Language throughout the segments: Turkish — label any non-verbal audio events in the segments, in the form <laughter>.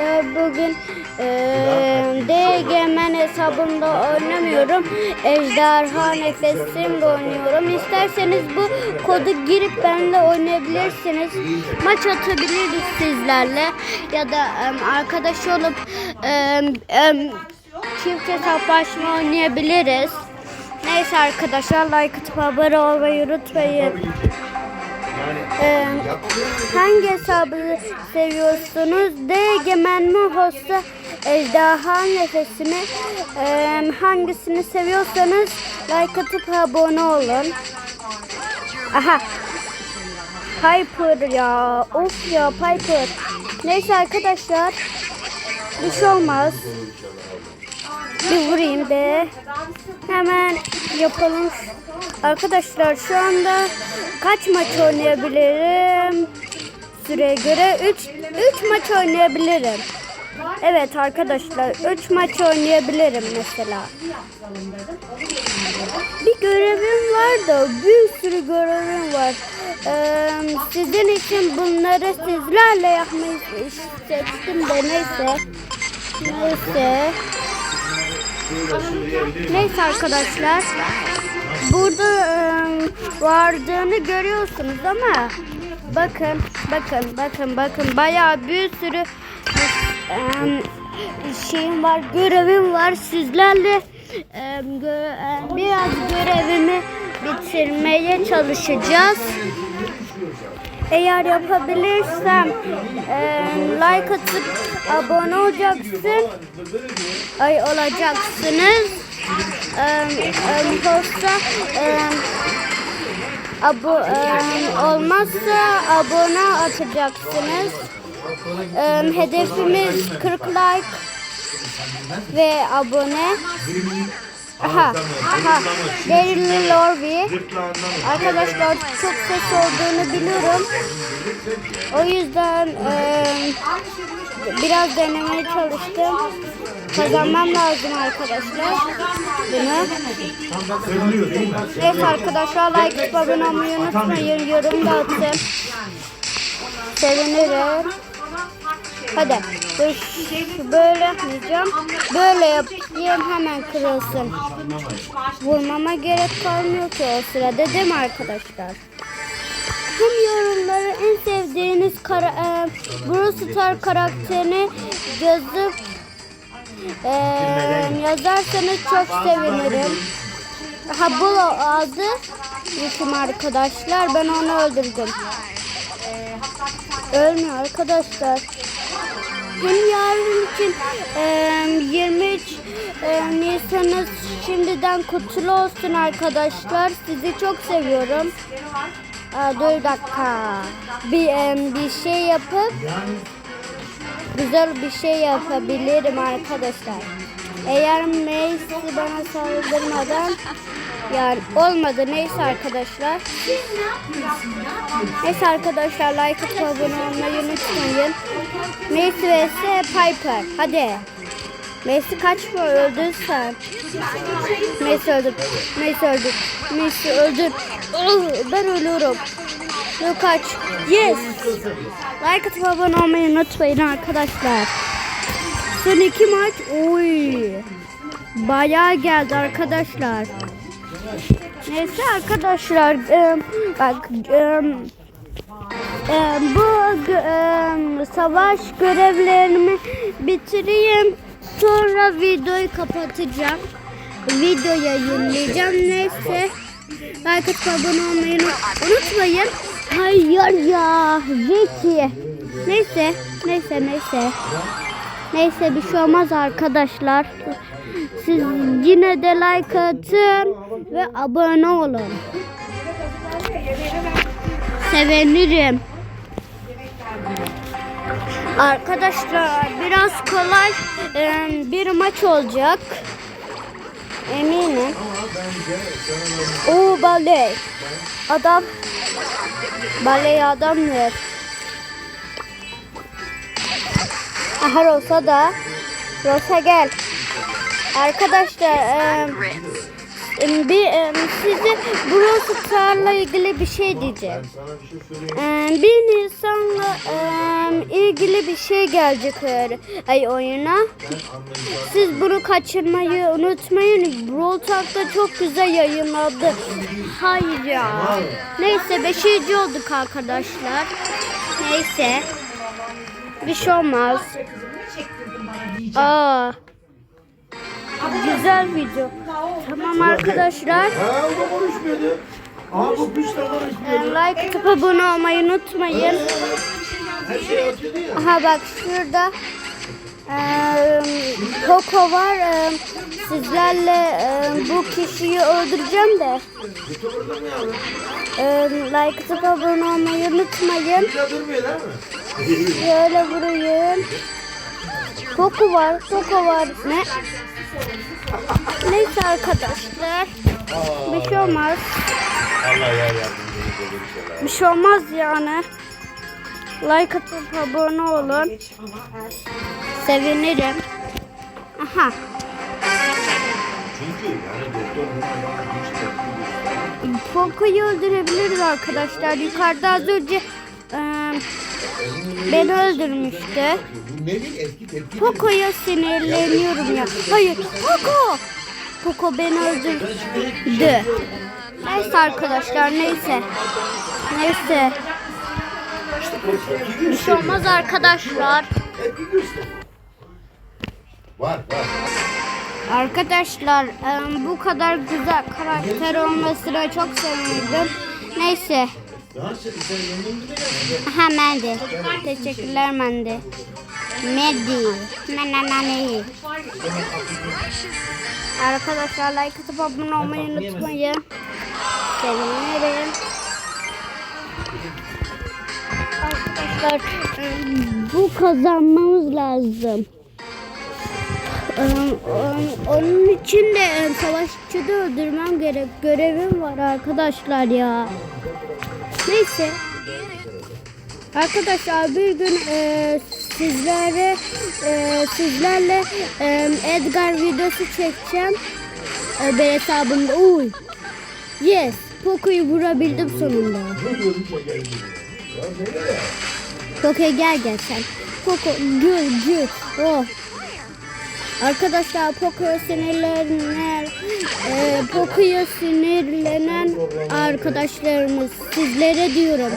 arkadaşlar bugün eee DGMN hesabımda oynamıyorum. Ejderha nefesimle oynuyorum. İsterseniz bu kodu girip benimle oynayabilirsiniz. Maç atabiliriz sizlerle. Ya da em, arkadaş olup em, em, çift hesaplaşma oynayabiliriz. Neyse arkadaşlar like atıp abone olmayı unutmayın. Ee, hangi hesabı seviyorsunuz? D Egemen mi Hosta Ejderha Nefesimi Ee, hangisini seviyorsanız like atıp abone olun. Aha. Piper ya. Of ya Piper. Neyse arkadaşlar. Bir şey olmaz. Bir vurayım be. Hemen yapalım. Arkadaşlar şu anda kaç maç oynayabilirim? Süreye göre 3 3 maç oynayabilirim. Evet arkadaşlar 3 maç oynayabilirim mesela. Bir görevim var da bir sürü görevim var. Ee, sizin için bunları sizlerle yapmayı seçtim de neyse. Neyse. Neyse arkadaşlar. Vardığını görüyorsunuz ama bakın bakın bakın bakın bayağı bir sürü şeyim var görevim var sizlerle biraz görevimi bitirmeye çalışacağız. Eğer yapabilirsem e, like atıp abone olacaksın. Ay olacaksınız. E, e, posta e, abo, e, olmazsa abone atacaksınız. E, hedefimiz 40 like ve abone. Aha, aha. Daryl Lorby. Arkadaşlar çok ses olduğunu biliyorum. O yüzden e, biraz denemeye çalıştım. Kazanmam lazım arkadaşlar. Bunu. Evet arkadaşlar like atıp abone olmayı unutmayın. Yorum da atın. Sevinirim. Hadi. Böyle yapmayacağım. Böyle yapayım hemen kırılsın. Vurmama gerek kalmıyor ki o sırada değil mi arkadaşlar? Tüm yorumları en sevdiğiniz kara, e, Star karakterini yazıp e, yazarsanız çok sevinirim. Ha bu adı Yıkım arkadaşlar. Ben onu öldürdüm. Ölmüyor arkadaşlar. Hem yarın için e, 23 e, Nisan'ı şimdiden kutlu olsun arkadaşlar. Sizi çok seviyorum. Aa, dur dakika. Bir, e, bir şey yapıp güzel bir şey yapabilirim arkadaşlar. Eğer Macy bana saldırmadan yani olmadı neyse arkadaşlar. Neyse arkadaşlar like abone olmayı unutmayın. Macy vs Piper. Hadi. Macy kaçma öldün sen. Macy öldür. Macy öldür. Macy öldür. Oh, ben ölüyorum. Yok kaç. Yes. Like atıp abone olmayı unutmayın arkadaşlar. Son iki maç. Oy. Bayağı geldi arkadaşlar. Neyse arkadaşlar. bak. bu savaş görevlerimi bitireyim. Sonra videoyu kapatacağım. Video yayınlayacağım. Neyse. Like atıp abone olmayı unut- unutmayın. Hayır ya. Zeki. Neyse. Neyse neyse. Neyse bir şey olmaz arkadaşlar. Siz yine de like atın ve abone olun. Sevinirim. Arkadaşlar biraz kolay bir maç olacak. Eminim. O bale. Adam bale adamdır. Aha Rosa da. Rosa gel. Arkadaşlar e, bir em, size burası tarla ilgili bir şey bir şey. Em, bir Nisan'la em, ilgili bir şey gelecek ay oyuna. Siz bunu kaçırmayı unutmayın. Brawl Talk'ta çok güzel yayınladı. Hayır ya. Neyse beşinci olduk arkadaşlar. Neyse. Bir şey olmaz. Aa. Güzel video. Tamam arkadaşlar. Ha o da konuşmuyordu. Aha bu piç de konuşmuyordu. Em, Like atıp abone olmayı unutmayın. Her şey atıyordu ya. Aha bak şurada em, Coco var. Em, sizlerle em, bu kişiyi öldüreceğim de. Em, like atıp abone olmayı unutmayın. Şöyle vurayım. Coco var, Coco var. Ne? Neyse arkadaşlar. Bir şey olmaz. Allah ya yardımcınız olur inşallah. Bir şey olmaz yani. Like atıp abone olun. Sevinirim. Aha. Çünkü yani doktor. Poco'yu öldürebiliriz arkadaşlar. Yukarıda az önce e, beni öldürmüştü. Poco'ya sinirleniyorum ya. Hayır, Poco! Poco beni öldürdü. Neyse arkadaşlar, neyse. Neyse. Bir şey olmaz arkadaşlar. Var var. Arkadaşlar bu kadar güzel karakter olmasına çok sevindim. Neyse. Ha Mendi. Teşekkürler Mendi. Mendi. Menanani. Arkadaşlar like atıp abone olmayı unutmayın. Sevinirim. Arkadaşlar e, bu kazanmamız lazım. E, e, Onun için de savaşçı öldürmem gerek. Görevim var arkadaşlar ya. Neyse. Arkadaşlar bir gün e, sizlere e, sizlerle e, Edgar videosu çekeceğim. E, ben hesabımda. Uy. Yes. Poco'yu vurabildim sonunda. Poco gel gel sen. Poco gül gül. Oh. Arkadaşlar Poco'ya sinirlenen e, Poco'ya sinirlenen arkadaşlarımız sizlere diyorum.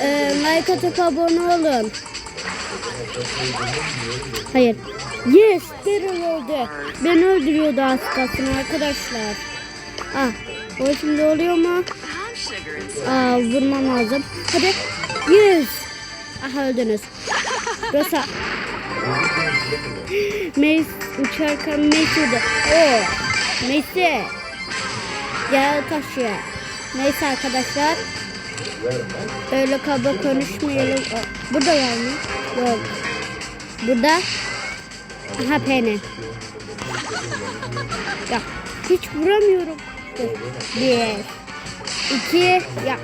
E, like atıp abone olun. Hayır. Yes, Daryl öldü. Beni öldürüyordu az kalsın arkadaşlar. Ah, o şimdi oluyor mu? Aa, vurmam lazım. Hadi. Yes. Aha öldünüz. Rosa. Mace uçarken Mace öldü. Oo. Mace. Gel taşıyor. Neyse arkadaşlar. Öyle kaba konuşmayalım. Burada mı? Yok. Burada. Aha pene. Ya hiç vuramıyorum. Bir. iki. Ya.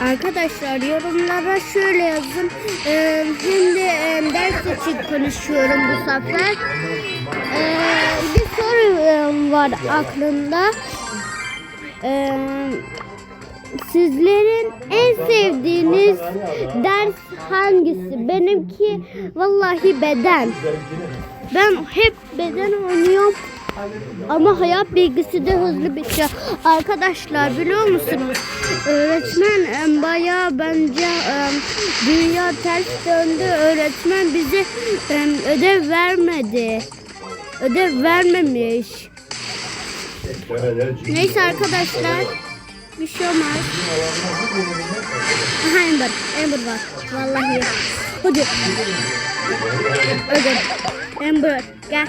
Arkadaşlar yorumlara şöyle yazın. Ee, de e, ders için konuşuyorum bu sefer. Ee, bir soru e, var aklımda. Ee, sizlerin en sevdiğiniz ders hangisi? Benimki vallahi beden. Ben hep beden oynuyorum. Ama hayat bilgisi de hızlı şey. Arkadaşlar biliyor musunuz? Öğretmen bayağı bence dünya ters döndü. Öğretmen bize ödev vermedi. Ödev vermemiş. Neyse arkadaşlar. Bir şey olmaz. Aha Ember. Ember var. Vallahi. Hadi. Öldür. Ember gel.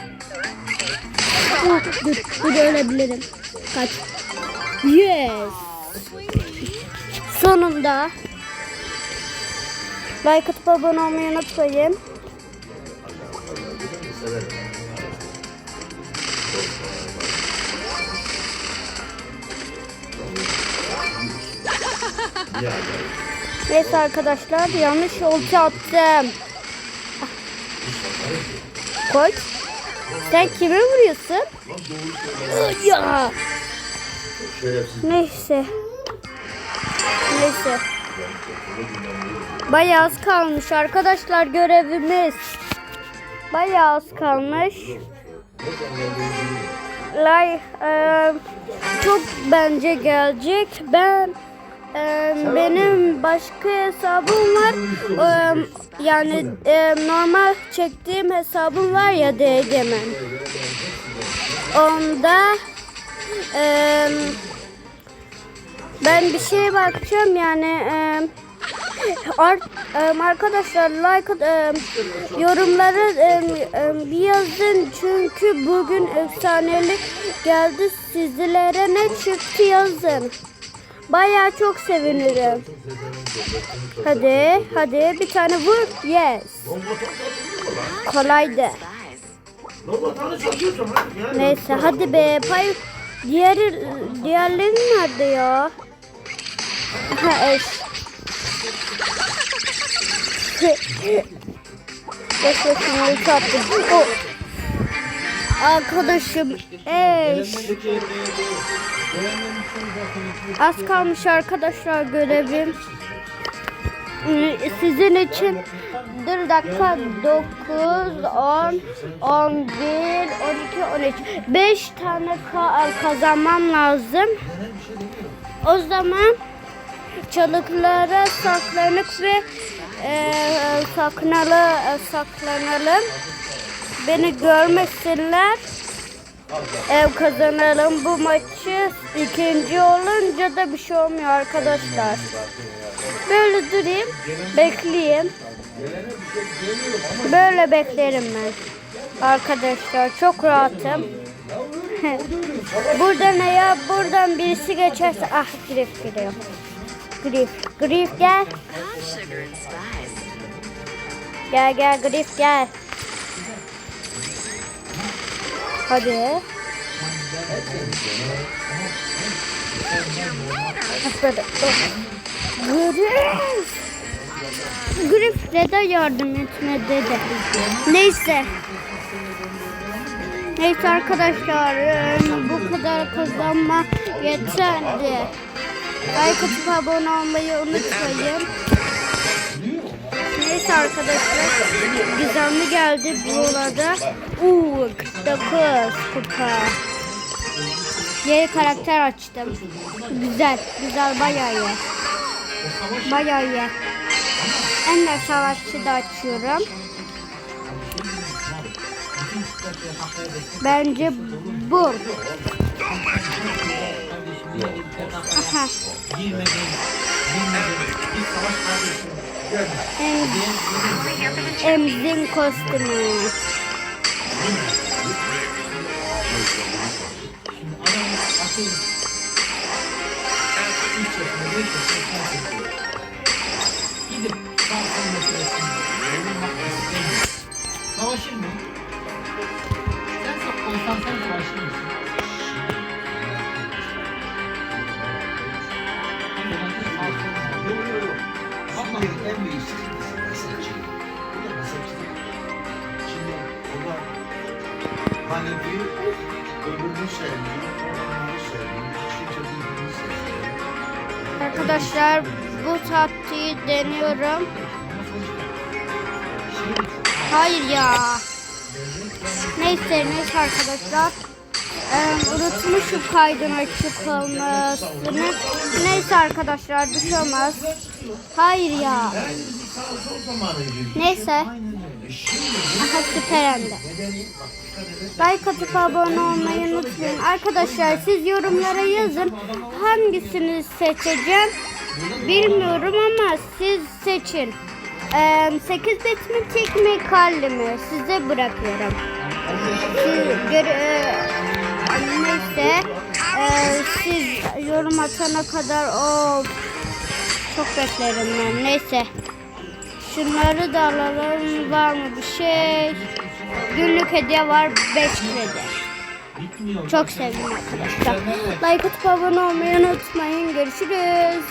Oh, dur, dur ölebilirim. Kaç. Yes. Sonunda. Like atıp abone olmayı unutmayın. Neyse arkadaşlar yanlış ulti attım. Koy. Sen kime vuruyorsun? Ya. Neyse. Neyse. Bayağı az kalmış arkadaşlar görevimiz. Bayağı az kalmış. Like e, çok bence gelecek. Ben e, benim başka hesabım var. E, yani e, normal çektiğim hesabım var ya DG'men. Onda e, ben bir şeye bakacağım yani e, art, e, arkadaşlar like e, yorumları e, e, bir yazın çünkü bugün efsaneli geldi sizlere ne çıktı yazın. Bayağı çok sevinirim. Hadi hadi bir tane vur. Yes. Kolaydı. Neyse hadi be pay diğeri diğerleri nerede ya? Ha eş. Beş yaşını ulti attım. O. Arkadaşım eş. Az kalmış arkadaşlar görevim. Sizin için dur dakika 9, 10, 11, 12, 13. 5 tane ka- kazanmam lazım. O zaman çalıklara saklanıp ve e, saklanalı, saklanalım. Beni görmesinler. Ev kazanalım bu maçı. ikinci olunca da bir şey olmuyor arkadaşlar. Böyle durayım, bekleyeyim. Böyle beklerim ben. Arkadaşlar çok rahatım. <laughs> Burada ne ya? Buradan birisi geçerse ah grif giriyor. Grif, grif gel. Gel gel grif gel. Hadi. Böyle. Grif. Grif neden yardım etmedi de. Neyse. Neyse arkadaşlar bu kadar kazanma yeterli. Like atıp abone olmayı unutmayın. Neyse arkadaşlar gizemli geldi burada. Uuu 49 kupa. Yeni karakter açtım. Güzel, güzel bayağı iyi. Bayağı iyi. Ender savaşçı da açıyorum. Bence bu. <laughs> Aha. Em, emzin kostümü. Arkadaşlar bu taktiği deniyorum. Hayır ya. Neyse arkadaşlar. Ee, unutmuşum kaydın açık olmasını. Neyse arkadaşlar olmaz. Hayır ya. Neyse. Aha süper hem de. Like atıp abone olmayı unutmayın. Arkadaşlar siz yorumlara yazın. Hangisini seçeceğim bilmiyorum ama siz seçin. Ee, 8 bit mi tek mi? Size bırakıyorum. Gör, e, neyse e, siz yorum atana kadar o çok beklerim ben. Neyse. Şunları da alalım. Var mı bir şey? Günlük hediye var 5 kredi. Çok sevdim arkadaşlar. Like atıp abone olmayı unutmayın. Görüşürüz.